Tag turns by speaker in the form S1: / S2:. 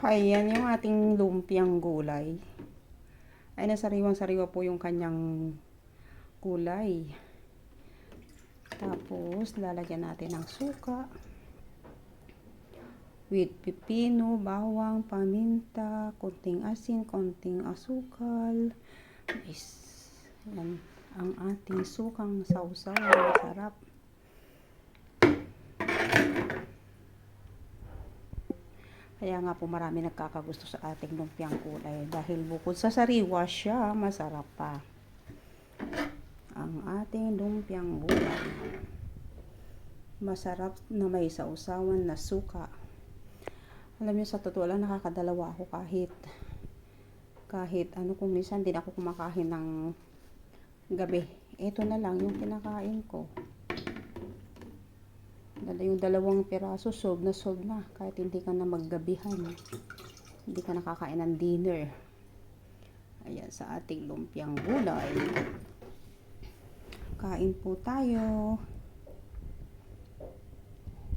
S1: Ayan yung ating lumpiang gulay. Ay nasariwang-sariwa po yung kanyang gulay. Tapos lalagyan natin ng suka. With pipino, bawang, paminta, konting asin, konting asukal. Is, yan ang ating sukang sausaw. Masarap. Kaya nga po marami nagkakagusto sa ating lumpiang kulay dahil bukod sa sariwa siya, masarap pa. Ang ating lumpiang gulay. Masarap na may sausawan na suka. Alam niyo sa totoo lang nakakadalawa ako kahit kahit ano kung minsan din ako kumakain ng gabi. Ito na lang yung kinakain ko. Dala yung dalawang piraso, solve na solve na. Kahit hindi ka na maggabihan. Hindi ka nakakain ng dinner. Ayan, sa ating lumpiang gulay. Kain po tayo.